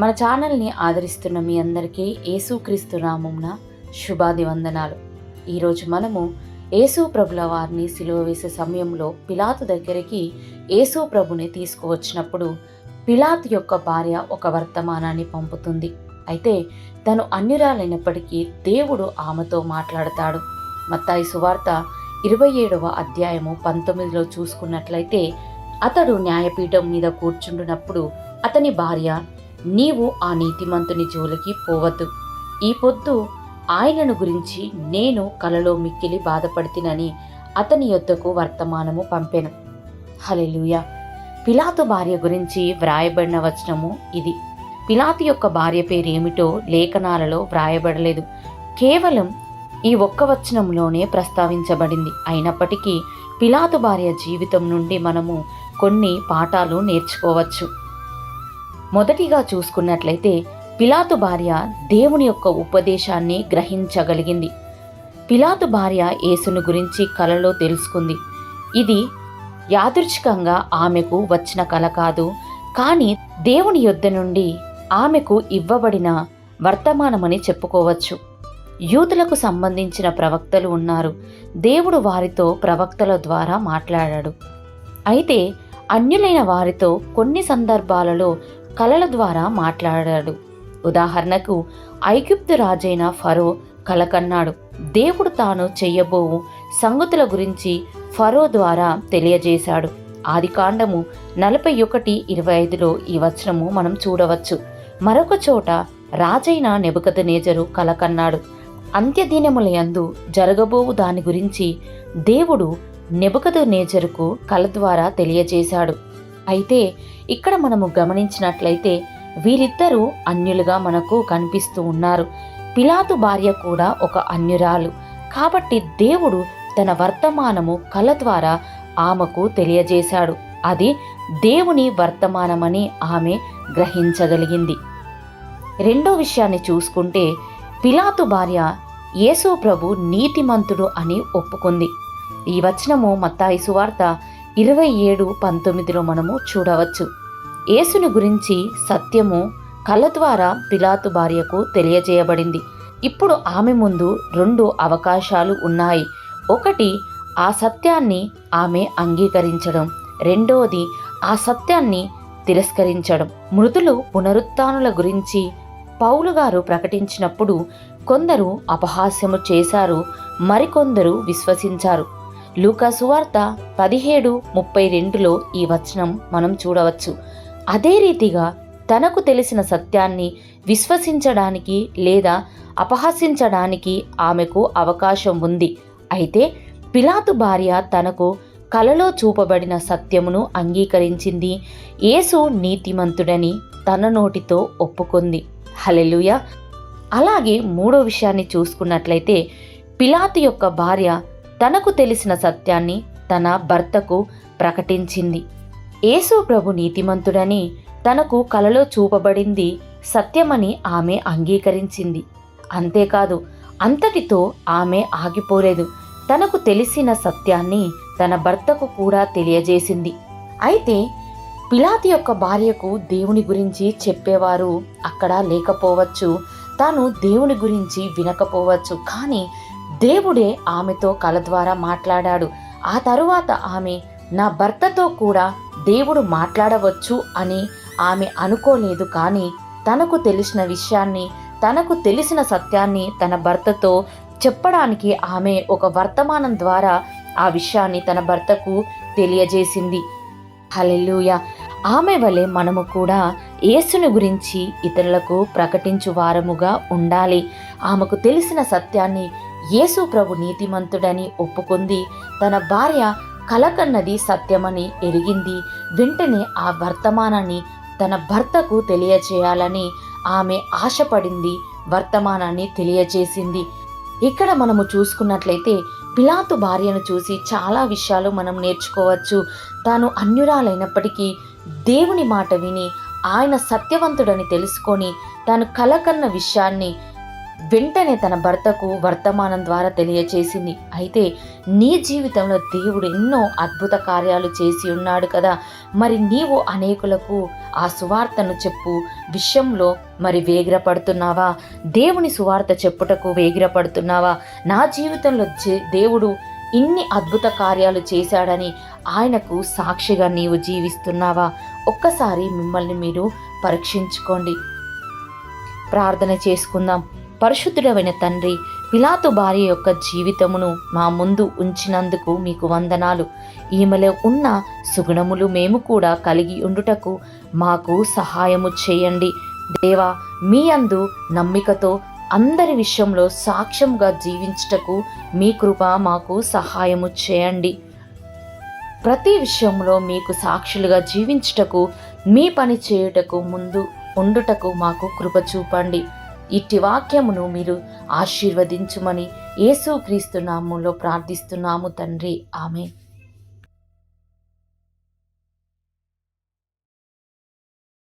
మన ఛానల్ని ఆదరిస్తున్న మీ అందరికీ యేసుక్రీస్తు నామంన శుభాది వందనాలు ఈరోజు మనము యేసు ప్రభుల వారిని సిలువ వేసే సమయంలో పిలాతు దగ్గరికి యేసు ప్రభుని తీసుకువచ్చినప్పుడు పిలాతు యొక్క భార్య ఒక వర్తమానాన్ని పంపుతుంది. అయితే తను అన్యురాలైనప్పటికీ దేవుడు ఆమెతో మాట్లాడతాడు. మత్తాయి సువార్త ఇరవై ఏడవ అధ్యాయము పంతొమ్మిదిలో చూసుకున్నట్లయితే అతడు న్యాయపీఠం మీద కూర్చుంటున్నప్పుడు అతని భార్య నీవు ఆ నీతిమంతుని జోలికి పోవద్దు. ఈ పొద్దు ఆయనను గురించి నేను కలలో మిక్కిలి బాధపడితినని అతని యొద్దకు వర్తమానము పంపెను. హలెలుయ పిలాతు భార్య గురించి వ్రాయబడిన వచనము ఇది. పిలాతు యొక్క భార్య పేరేమిటో లేఖనాలలో వ్రాయబడలేదు. కేవలం ఈ ఒక్క వచనంలోనే ప్రస్తావించబడింది. అయినప్పటికీ పిలాతు భార్య జీవితం నుండి మనము కొన్ని పాఠాలు నేర్చుకోవచ్చు. మొదటిగా చూసుకున్నట్లయితే పిలాతు భార్య దేవుని యొక్క ఉపదేశాన్ని గ్రహించగలిగింది. పిలాతు భార్య యేసును గురించి కలలో తెలుసుకుంది. ఇది యాదృచ్ఛికంగా ఆమెకు వచ్చిన కల కాదు కానీ దేవుని యొద్ద నుండి ఆమెకు ఇవ్వబడిన వర్తమానమని చెప్పుకోవచ్చు. యూతులకు సంబంధించిన ప్రవక్తలు ఉన్నారు. దేవుడు వారితో ప్రవక్తల ద్వారా మాట్లాడాడు. అయితే అన్యులైన వారితో కొన్ని సందర్భాలలో కళల ద్వారా మాట్లాడాడు. ఉదాహరణకు ఐగుప్తు రాజైన ఫరో కలకన్నాడు దేవుడు తాను చెయ్యబోవు సంగతుల గురించి ఫరో ద్వారా తెలియజేశాడు. ఆదికాండము నలభై ఒకటి ఇరవై ఐదులో ఈ వచనము మనం చూడవచ్చు. మరొక చోట రాజైన నెబుకదనేజరు కలకన్నాడు అంత్యదినములయందు జరగబోవు దాని గురించి దేవుడు నెబుకదు నేజరుకు కల ద్వారా తెలియజేశాడు. అయితే ఇక్కడ మనము గమనించినట్లయితే వీరిద్దరూ అన్యులుగా మనకు కనిపిస్తూ ఉన్నారు. పిలాతు భార్య కూడా ఒక అన్యురాలు. కాబట్టి దేవుడు తన వర్తమానము కల ద్వారా ఆమెకు తెలియజేశాడు. అది దేవుని వర్తమానమని ఆమె గ్రహించగలిగింది. రెండో విషయాన్ని చూసుకుంటే పిలాతు భార్య యేసు ప్రభు నీతిమంతుడు అని ఒప్పుకుంది. ఈ వచనము మత్తాయి సువార్త ఇరవై ఏడు పంతొమ్మిదిలో మనము చూడవచ్చు. యేసును గురించి సత్యము కళ్ళ ద్వారా పిలాతు భార్యకు తెలియజేయబడింది. ఇప్పుడు ఆమె ముందు రెండు అవకాశాలు ఉన్నాయి. ఒకటి ఆ సత్యాన్ని ఆమె అంగీకరించడం. రెండోది ఆ సత్యాన్ని తిరస్కరించడం. మృతులు పునరుత్నుల గురించి పౌలు గారు ప్రకటించినప్పుడు కొందరు అపహాస్యము చేశారు మరికొందరు విశ్వసించారు. లూకా సువార్త పదిహేడు ముప్పై రెండులో ఈ వచనం మనం చూడవచ్చు. అదే రీతిగా తనకు తెలిసిన సత్యాన్ని విశ్వసించడానికి లేదా అపహసించడానికి ఆమెకు అవకాశం ఉంది. అయితే పిలాతు భార్య తనకు కలలో చూపబడిన సత్యమును అంగీకరించింది. యేసు నీతిమంతుడని తన నోటితో ఒప్పుకుంది. హలెలుయ అలాగే మూడో విషయాన్ని చూసుకున్నట్లయితే పిలాతు యొక్క భార్య తనకు తెలిసిన సత్యాన్ని తన భర్తకు ప్రకటించింది. యేసు ప్రభు నీతిమంతుడని తనకు కలలో చూపబడింది సత్యమని ఆమె అంగీకరించింది. అంతేకాదు అంతటితో ఆమె ఆగిపోలేదు. తనకు తెలిసిన సత్యాన్ని తన భర్తకు కూడా తెలియజేసింది. అయితే పిలాతి యొక్క భార్యకు దేవుని గురించి చెప్పేవారు అక్కడ లేకపోవచ్చు. తాను దేవుని గురించి వినకపోవచ్చు. కానీ దేవుడే ఆమెతో కల ద్వారా మాట్లాడాడు. ఆ తరువాత ఆమె నా భర్తతో కూడా దేవుడు మాట్లాడవచ్చు అని ఆమె అనుకోలేదు కానీ తనకు తెలిసిన విషయాన్ని తనకు తెలిసిన సత్యాన్ని తన భర్తతో చెప్పడానికి ఆమె ఒక వర్తమానం ద్వారా ఆ విషయాన్ని తన భర్తకు తెలియజేసింది. హలెలుయ ఆమె వలె మనము కూడా యేసును గురించి ఇతరులకు ప్రకటించు వారముగా ఉండాలి. ఆమెకు తెలిసిన సత్యాన్ని యేసు ప్రభు నీతిమంతుడని ఒప్పుకుంది. తన భార్య కలకన్నది సత్యమని ఎరిగింది. వెంటనే ఆ వర్తమానాన్ని తన భర్తకు తెలియచేయాలని ఆమె ఆశపడింది. వర్తమానాన్ని తెలియజేసింది ఇక్కడ మనము చూసుకున్నట్లయితే పిలాతు భార్యను చూసి చాలా విషయాలు మనం నేర్చుకోవచ్చు. తాను అన్యురాలైనప్పటికీ దేవుని మాట విని ఆయన సత్యవంతుడని తెలుసుకొని తాను కలకన్న విషయాన్ని వెంటనే తన భర్తకు వర్తమానం ద్వారా తెలియచేసింది. అయితే నీ జీవితంలో దేవుడు ఎన్నో అద్భుత కార్యాలు చేసి ఉన్నాడు కదా. మరి నీవు అనేకులకు ఆ సువార్తను చెప్పు. విషయంలో మరి వేగిరపడుతున్నావా? దేవుని సువార్త చెప్పుటకు వేగిరపడుతున్నావా? నా జీవితంలో దేవుడు ఇన్ని అద్భుత కార్యాలు చేశాడని ఆయనకు సాక్షిగా నీవు జీవిస్తున్నావా? ఒక్కసారి మిమ్మల్ని మీరు పరీక్షించుకోండి. ప్రార్థన చేసుకుందాం. పరిశుద్ధుడమైన తండ్రి పిలాతు భార్య యొక్క జీవితమును మా ముందు ఉంచినందుకు మీకు వందనాలు. ఈమెలో ఉన్న సుగుణములు మేము కూడా కలిగి ఉండుటకు మాకు సహాయము చేయండి. దేవా మీ అందు నమ్మికతో అందరి విషయంలో సాక్ష్యంగా జీవించుటకు మీ కృప మాకు సహాయము చేయండి. ప్రతి విషయంలో మీకు సాక్షులుగా జీవించుటకు మీ పని చేయుటకు ముందు ఉండుటకు మాకు కృప చూపండి. ఇట్టి వాక్యమును మీరు ఆశీర్వదించుమని యేసుక్రీస్తు నామంలో ప్రార్థిస్తున్నాము తండ్రి. ఆమె